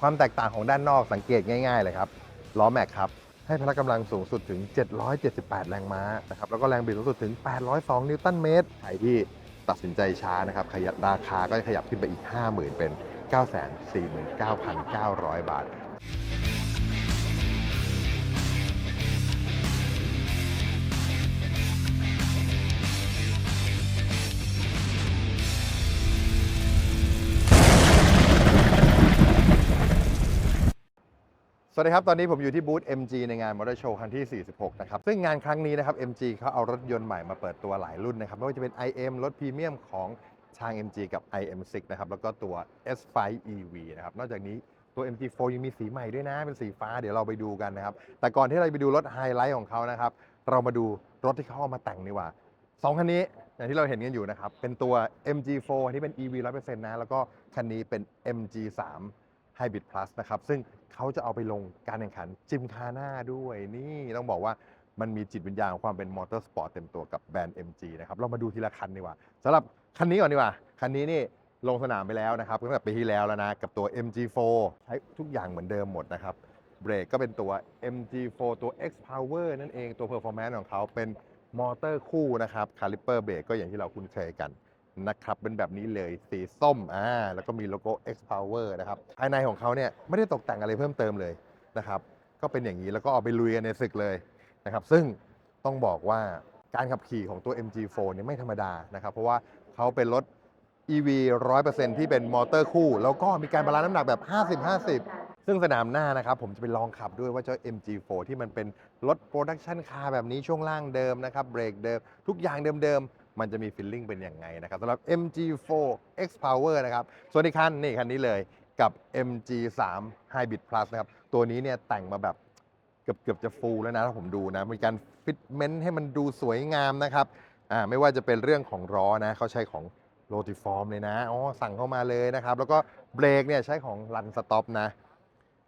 ความแตกต่างของด้านนอกสังเกตง่ายๆเลยครับล้อแม็กครับให้พละกำลังสูงสุดถึง 778 แรงม้านะครับแล้วก็แรงบิดสูงสุดถึง 802 นิวตันเมตรใครที่ตัดสินใจช้านะครับขยับราคาก็จะขยับขึ้นไปอีก 50,000 เป็น 949,900 บาท สวัสดีครับ ตอนนี้ผมอยู่ที่บูธ MG ในงานมอเตอร์โชว์ครั้งที่ 46 นะครับ ซึ่งงานครั้งนี้นะครับ MG เขาเอารถยนต์ใหม่มาเปิดตัวหลายรุ่นนะครับ ไม่ว่าจะเป็น IM รถพรีเมียมของทาง MG กับ IM6 นะครับ แล้วก็ตัว S5 EV นะครับ นอกจากนี้ตัว MG4 ยังมีสีใหม่ด้วยนะ เป็นสีฟ้า เดี๋ยวเราไปดูกันนะครับ แต่ก่อนที่เราไปดูรถไฮไลท์ของเขานะครับ เรามาดูรถที่เขาเอามาแต่งดีกว่าสองคันนี้อย่างที่เราเห็นกันอยู่นะครับ เป็นตัว MG4 ที่เป็น EV 100%นะ แล้วก็คันนี้เป็น MG3 Hybrid Plus นะครับ ซึ่งเขาจะเอาไปลงการแข่งขันจิมคาน่าด้วยนี่ต้องบอกว่ามันมีจิตวิญญาณของความเป็นมอเตอร์สปอร์ตเต็มตัวกับแบรนด์ MG นะครับเรามาดูทีละคันดีกว่าสำหรับคันนี้ก่อนดีกว่า คันนี้นี่ลงสนามไปแล้วนะครับตั้งแต่ปีที่แล้วแล้วนะ กับตัว MG4 ใช้ทุกอย่างเหมือนเดิมหมดนะครับเบรกก็เป็นตัว MG4 ตัว X Power นั่นเองตัว Performance ของเขาเป็นมอเตอร์คู่นะครับคาลิปเปอร์เบรกก็อย่างที่เราคุ้นเคยกัน นะครับเป็นแบบนี้เลยสีส้มอ่าแล้วก็มีโลโก้ X Power นะครับภายในของเขาเนี่ยไม่ได้ตกแต่งอะไรเพิ่มเติมเลยนะครับก็เป็นอย่างนี้แล้วก็เอาไปลุยกันในศึกเลยนะครับซึ่งต้องบอกว่าการขับขี่ของตัว MG4 เนี่ยไม่ธรรมดานะครับเพราะว่าเขาเป็นรถ EV 100%ที่เป็นมอเตอร์คู่ แล้วก็มีการบาลานซ์น้ำหนักแบบ 50-50 ซึ่งสนามหน้านะครับผมจะไปลองขับด้วยว่าเจ้า MG4 ที่มันเป็นรถโปรดักชันคาร์แบบนี้ช่วงล่างเดิมนะครับเบรกเดิม ทุกอย่างเดิมๆ มันจะมีฟีลลิ่งเป็นยังไงนะครับสำหรับ MG4 X Power นะครับ ส่วนอีกคันนี่คันนี้เลยกับ MG3 Hybrid Plus นะครับ ตัวนี้เนี่ยแต่งมาแบบเกือบเกือบจะฟูลแล้วนะถ้าผมดูนะ มีการฟิตเมนต์ให้มันดูสวยงามนะครับอ่าไม่ว่าจะเป็นเรื่องของล้อนะเขาใช้ของโ o ติฟอร์มเลยนะอ๋อสั่งเข้ามาเลยนะครับ แล้วก็เบรกเนี่ยใช้ของลันสต็อปนะ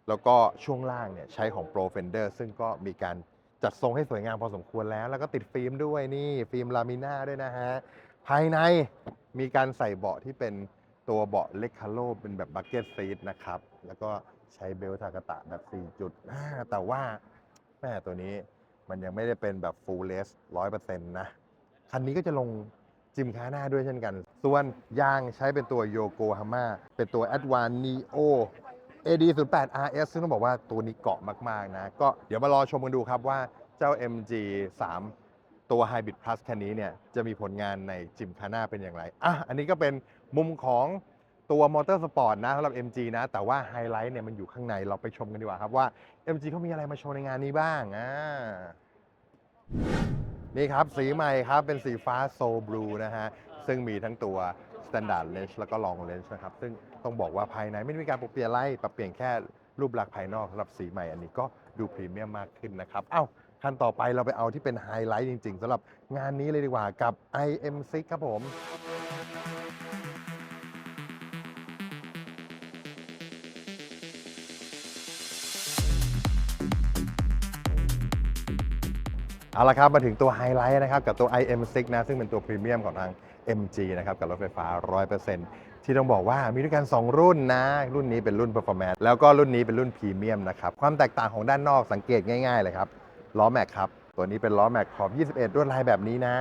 แล้วก็ช่วงล่างเนี่ยใช้ของ Pro Fender ซึ่งก็มีการ จัดทรงให้สวยงามพอสมควรแล้ว แล้วก็ติดฟิล์มด้วยนี่ฟิล์มลามิน่าด้วยนะฮะ ภายในมีการใส่เบาะที่เป็นตัวเบาะเล็กคาโลเป็นแบบบักเก็ตซีทนะครับ แล้วก็ใช้เบลต์ทากาตะแบบ 4 จุด แต่ว่าแม่ตัวนี้มันยังไม่ได้เป็นแบบ full l e s 100%นต์นะ คันนี้ก็จะลงจิมคาหน้าด้วยเช่นกัน ส่วนยางใช้เป็นตัวโยโกฮาม่าเป็นตัว a d v a n Neo AD 0 8 RS ซึ่งต้องบอกว่าตัวนี้เกาะมาก ๆ นะ ก็เดี๋ยวมารอชมกันดูครับว่าเจ้า MG 3 ตัว Hybrid Plus คันนี้เนี่ยจะมีผลงานในจิมคาน่าเป็นอย่างไรอะอันนี้ก็เป็นมุมของตัวมอเตอร์สปอร์ตนะสำหรับ MG นะ แต่ว่าไฮไลท์เนี่ยมันอยู่ข้างในเราไปชมกันดีกว่าครับว่า MG เขามีอะไรมาโชว์ในงานนี้บ้างอ่านี่ครับ สีใหม่ครับ เป็นสีฟ้าโซบลูนะฮะ ซึ่งมีทั้งตัว Standard Range แล้วก็ Long Range นะครับ ซึ่ง ต้องบอกว่าภายในไม่ได้มีการปรับเปลี่ยนอะไรปรับเปลี่ยนแค่รูปลักษณ์ภายนอกสำหรับสีใหม่อันนี้ก็ดูพรีเมียมมากขึ้นนะครับเอ้าขั้นต่อไปเราไปเอาที่เป็นไฮไลท์จริงๆสำหรับงานนี้เลยดีกว่ากับ IM6 ครับผมเอาละครับมาถึงตัวไฮไลท์นะครับกับตัว IM6 นะซึ่งเป็นตัวพรีเมียมของทาง MG นะครับกับรถไฟฟ้า 100% ที่ต้องบอกว่ามีด้วยกัน 2 รุ่นนะ รุ่นนี้เป็นรุ่น Performance แล้วก็รุ่นนี้เป็นรุ่นพรีเมียมนะครับ ความแตกต่างของด้านนอกสังเกตง่ายๆเลยครับล้อแม็กครับ ตัวนี้เป็นล้อแม็กขอบ 21ลวดลายแบบนี้นะ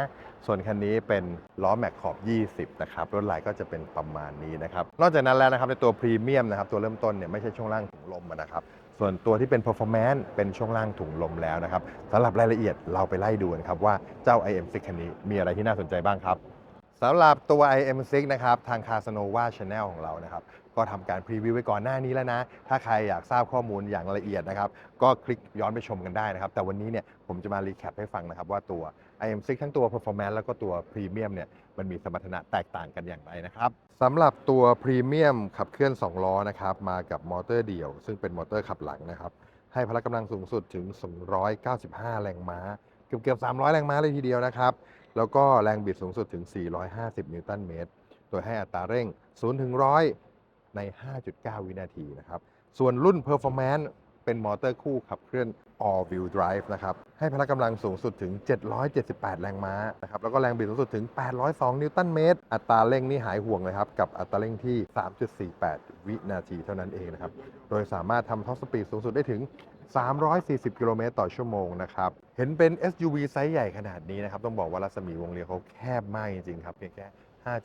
ส่วนคันนี้เป็นล้อแม็กขอบ 20 นะครับลวดลายก็จะเป็นประมาณนี้นะครับ นอกจากนั้นแล้วนะครับในตัวพรีเมียมนะครับตัวเริ่มต้นเนี่ยไม่ใช่ช่วงล่างถุงลมนะครับ ส่วนตัวที่เป็น performance เป็นช่วงล่างถุงลมแล้วนะครับสำหรับรายละเอียดเราไปไล่ดูกันครับว่าเจ้า IM6 คันนี้มีอะไรที่น่าสนใจบ้างครับ สำหรับตัว IM6 นะครับ ทาง Casanova Channel ของเรานะครับ ก็ทำการพรีวิวไว้ก่อนหน้านี้แล้วนะ ถ้าใครอยากทราบข้อมูลอย่างละเอียดนะครับ ก็คลิกย้อนไปชมกันได้นะครับ แต่วันนี้เนี่ยผมจะมารีแคปให้ฟังนะครับ ว่าตัว IM6 ทั้งตัว Performance แล้วก็ตัว Premium เนี่ยมันมีสมรรถนะแตกต่างกันอย่างไรนะครับสำหรับตัว Premium ขับเคลื่อน 2 ล้อนะครับ มากับมอเตอร์เดี่ยว ซึ่งเป็นมอเตอร์ขับหลังนะครับ ให้พละกำลังสูงสุดถึง 295 แรงม้า เกือบเกือบ300 แรงม้าเลยทีเดียวนะครับ แล้วก็แรงบิดสูงสุดถึง 450 นิวตันเมตร โดยให้อัตราเร่ง 0 ถึง 100 ใน 5.9 วินาทีนะครับ ส่วนรุ่น Performance เป็นมอเตอร์คู่ขับเคลื่อน all wheel drive นะครับ ให้พละกำลังสูงสุดถึง 778 แรงม้านะครับ แล้วก็แรงบิดสูงสุดถึง 802 นิวตันเมตร อัตราเร่งนี่หายห่วงเลยครับ กับอัตราเร่งที่ 3.48 วินาทีเท่านั้นเองนะครับ โดยสามารถทำท็อปสปีดสูงสุดได้ถึง 340 กิโลเมตรต่อชั่วโมงนะครับ เห็นเป็น SUV ไซส์ใหญ่ขนาดนี้นะครับ ต้องบอกว่ารัศมีวงเลี้ยวเขาแคบมากจริงๆครับเพียงแค่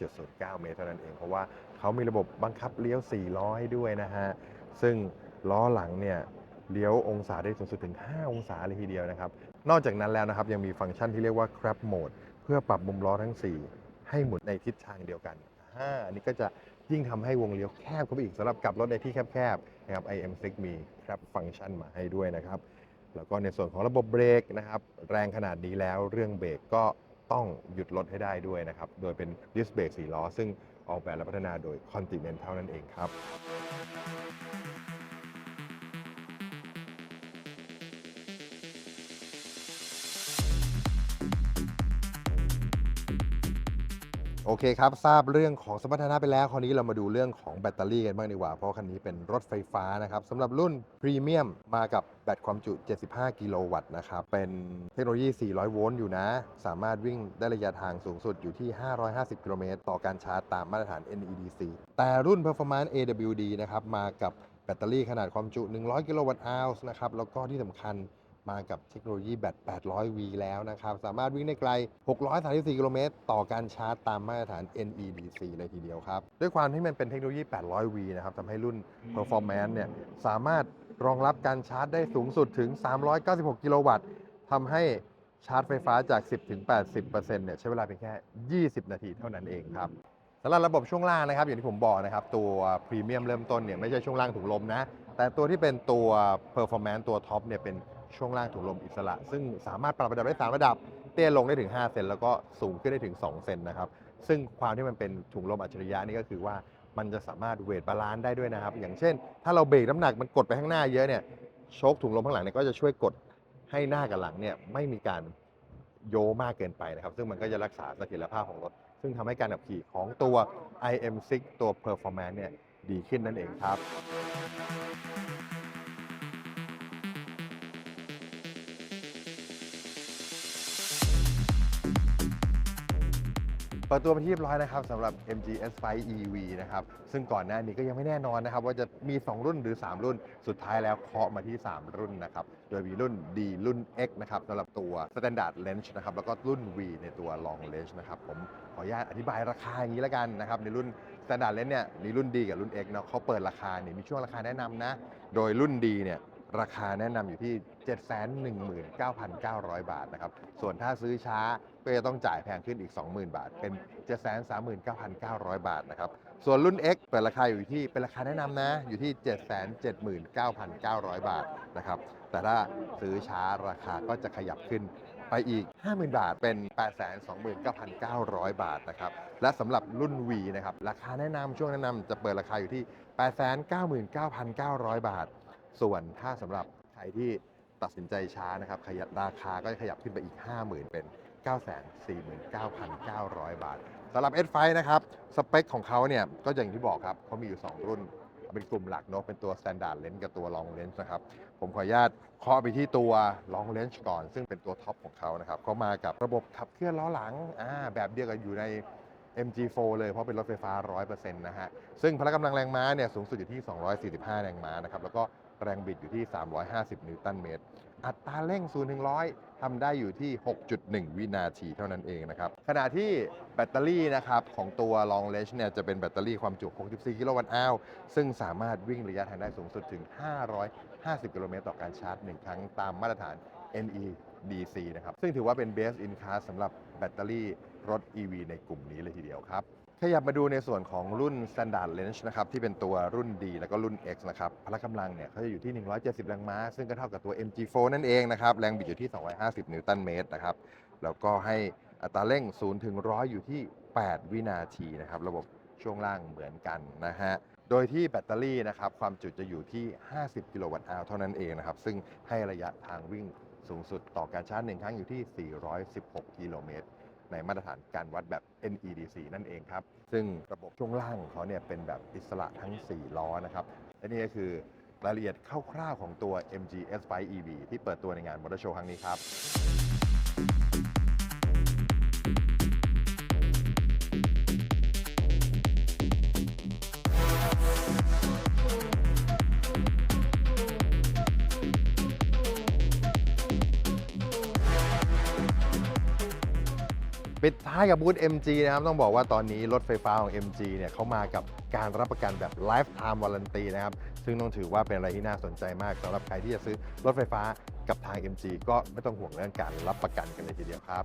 5.09 เมตรเท่านั้นเอง เพราะว่าเขามีระบบบังคับเลี้ยว 4 ล้อให้ด้วยนะฮะ ซึ่งล้อหลังเนี่ยเลี้ยวองศาได้สูงสุดถึง 5 องศาเลยทีเดียวนะครับ นอกจากนั้นแล้วนะครับยังมีฟังก์ชันที่เรียกว่า crab mode เพื่อปรับมุมล้อทั้ง 4 ให้หมุนในทิศทางเดียวกันอ่าอันนี้ก็จะยิ่งทำให้วงเลี้ยวแคบเข้าไปอีกสำหรับกลับรถในที่แคบๆ นะครับ IM6 มีครับฟังก์ชันมาให้ด้วยนะครับ แล้วก็ในส่วนของระบบเบรกนะครับ แรงขนาดนี้แล้วเรื่องเบรกก็ต้องหยุดรถให้ได้ด้วยนะครับ โดยเป็นดิสเบรกสีล้อ ซึ่งออกแบบและพัฒนาโดย Continental นั่นเองครับ โอเคครับ ทราบเรื่องของสมรรถนะไปแล้ว คราวนี้เรามาดูเรื่องของแบตเตอรี่กันบ้างดีกว่า เพราะคันนี้เป็นรถไฟฟ้านะครับสำหรับรุ่นพรีเมียมมากับแบตความจุ 75 กิโลวัตต์นะครับ เป็นเทคโนโลยี 400 โวลต์อยู่นะ สามารถวิ่งได้ระยะทางสูงสุดอยู่ที่ 550 กิโลเมตรต่อการชาร์จตามมาตรฐาน NEDC แต่รุ่น Performance AWD นะครับมากับแบตเตอรี่ขนาดความจุ 100 กิโลวัตต์อร์นะครับแล้วก็ที่สำคัญ มากับเทคโนโลยีแบต 800V แล้วนะครับ สามารถวิ่งได้ไกล 634 กิโลเมตร ต่อการชาร์จตามมาตรฐาน NEDC เลยทีเดียวครับ ด้วยความที่มันเป็นเทคโนโลยี 800V นะครับทำให้รุ่น Performance เนี่ยสามารถรองรับการชาร์จได้สูงสุดถึง 396 กิโลวัตต์ทำให้ชาร์จไฟฟ้าจาก 10-80%เนี่ยใช้เวลาเพียงแค่ 20 นาทีเท่านั้นเองครับสำหรับระบบช่วงล่างนะครับ อย่างที่ผมบอกนะครับ ตัวพรีเมียมเริ่มต้นเนี่ยไม่ใช่ช่วงล่างถุงลมนะ แต่ตัวที่เป็นตัว performance ตัวท็อปเนี่ยเป็น ช่วงล่างถุงลมอิสระ ซึ่งสามารถปรับระดับได้3ระดับ เตี้ยลงได้ถึง 5 เซนแล้วก็สูงขึ้นได้ถึง 2 เซนนะครับ ซึ่งความที่มันเป็นถุงลมอัจฉริยะนี่ก็คือว่ามันจะสามารถเวทบาลานซ์ได้ด้วยนะครับ อย่างเช่น ถ้าเราเบรกน้ำหนักมันกดไปข้างหน้าเยอะเนี่ยโชคถุงลมข้างหลังเนี่ยก็จะช่วยกดให้หน้ากับหลังเนี่ยไม่มีการโยมากเกินไปนะครับ ซึ่งมันก็จะรักษาเสถียรภาพของรถ ซึ่งทำให้การขับขี่ของตัว IM6 ตัว Performance เนี่ยดีขึ้นนั่นเองครับ เปิดตัวเป็นที่เรียบร้อยนะครับสำหรับ MG S5 EV นะครับซึ่งก่อนหน้านี้ก็ยังไม่แน่นอนนะครับว่าจะมี 2 รุ่นหรือ 3 รุ่น สุดท้ายแล้วเคาะมาที่ 3 รุ่นนะครับโดยมีรุ่น D รุ่น X นะครับสำหรับตัว Standard Range นะครับแล้วก็รุ่น V ในตัว Long Range นะครับผมขออนุญาตอธิบายราคาอย่างนี้แล้วกันนะครับในรุ่น Standard Range เนี่ยมีรุ่น D กับรุ่น X เนาะเขาเปิดราคาเนี่ยมีช่วงราคาแนะนำนะโดยรุ่น D เนี่ย ราคาแนะนำอยู่ที่ 719,900 บาทนะครับ ส่วนถ้าซื้อช้าก็จะต้องจ่ายแพงขึ้นอีก 20,000 บาท เป็น 739,900 บาทนะครับ ส่วนรุ่น X เปิดราคาอยู่ที่เป็นราคาแนะนำนะ อยู่ที่ 779,900 บาทนะครับ แต่ถ้าซื้อช้าราคาก็จะขยับขึ้นไปอีก 50,000 บาท เป็น 829,900 บาทนะครับ และสำหรับรุ่น V นะครับ ราคาแนะนำช่วงแนะนำจะเปิดราคาอยู่ที่ 899,900 บาท ส่วนถ้าสำหรับใครที่ตัดสินใจช้านะครับขยับราคาก็จะขยับขึ้นไปอีก 50,000 เป็น 949,900 บาทสำหรับ S5 นะครับ สเปคของเขาเนี่ยก็อย่างที่บอกครับเขามีอยู่ 2 รุ่น เป็นกลุ่มหลักเนาะเป็นตัว Standard Lens กับตัว Long Lens นะครับ ผมขออนุญาตเคาะไปที่ตัว Long Lens ก่อน ซึ่งเป็นตัวท็อปของเขานะครับเขามากับระบบขับเคลื่อนล้อหลังอ่าแบบเดียวกับอยู่ใน MG4 เลยเพราะเป็นรถไฟฟ้า 100%นะฮะ ซึ่งพละกำลังแรงม้าเนี่ยสูงสุดอยู่ที่ 245 แรงม้านะครับ แล้วก็แรงบิดอยู่ที่ 350 นิวตันเมตร อัตราเร่ง 0 ถึง 100ทำได้อยู่ที่ 6.1 วินาทีเท่านั้นเองนะครับ ขณะที่แบตเตอรี่นะครับของตัว Long Range เนี่ยจะเป็นแบตเตอรี่ความจุ 64 กิโลวัตต์อาวซึ่งสามารถวิ่งระยะทางได้สูงสุดถึง 550 กิโลเมตรต่อการชาร์จ 1 ครั้งตามมาตรฐาน NE DC นะครับ ซึ่งถือว่าเป็น best in class สำหรับแบตเตอรี่รถ EV ในกลุ่มนี้เลยทีเดียวครับขยับมาดูในส่วนของรุ่น Standard Range นะครับที่เป็นตัวรุ่น D แล้วก็รุ่น X นะครับพละกำลังเนี่ยเขาจะอยู่ที่ 170 แรงม้า ซึ่งก็เท่ากับตัว MG4 นั่นเองนะครับแรงบิดอยู่ที่ 250 นิวตันเมตรนะครับแล้วก็ให้อัตราเร่ง 0 ถึง 100 อยู่ที่ 8 วินาทีนะครับระบบช่วงล่างเหมือนกันนะฮะโดยที่แบตเตอรี่นะครับความจุจะอยู่ที่ 50 กิโลวัตต์อเท่านั้นเองนะครับซึ่งให้ระยะทางวิ่ง สูงสุดต่อการชาร์จหนึ่งครั้งอยู่ที่ 416 กิโลเมตร ในมาตรฐานการวัดแบบ NEDC นั่นเองครับ ซึ่งระบบช่วงล่างของเขาเนี่ยเป็นแบบอิสระทั้ง 4 ล้อนะครับ และนี่ก็คือรายละเอียดคร่าวๆของตัว MG S5 EV ที่เปิดตัวในงานมอเตอร์โชว์ครั้งนี้ครับ ปิดท้ายกับบูธ MG นะครับ ต้องบอกว่าตอนนี้รถไฟฟ้าของ MG เนี่ยเขามากับการรับประกันแบบ lifetime warranty นะครับ ซึ่งต้องถือว่าเป็นอะไรที่น่าสนใจมากสำหรับใครที่จะซื้อรถไฟฟ้ากับทาง MG ก็ไม่ต้องห่วงเรื่องการรับประกันกันเลยทีเดียวครับ